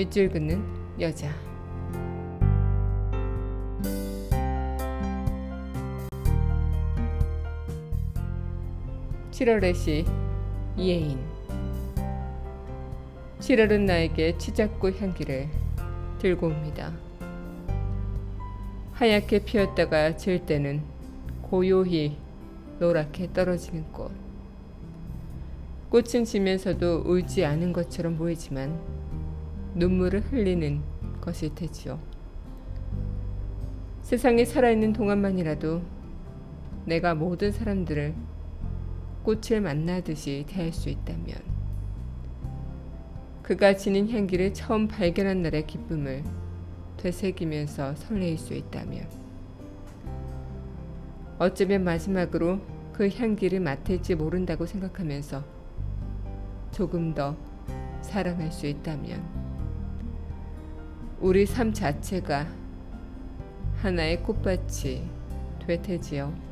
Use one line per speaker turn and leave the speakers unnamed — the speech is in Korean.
밑줄 긋는 여자. (7월의 시) 이혜인 7월은 나에게 치잡고 향기를 들고 옵니다. 하얗게 피었다가 질 때는 고요히 노랗게 떨어지는 꽃. 꽃은 지면서도 울지 않은 것처럼 보이지만 눈물을 흘리는 것일 테지요. 세상에 살아있는 동안만이라도 내가 모든 사람들을 꽃을 만나듯이 대할 수 있다면 그가 지닌 향기를 처음 발견한 날의 기쁨을 되새기면서 설레일 수 있다면 어쩌면 마지막으로 그 향기를 맡을지 모른다고 생각하면서 조금 더 사랑할 수 있다면 우리 삶 자체가 하나의 꽃밭이 될 테지요.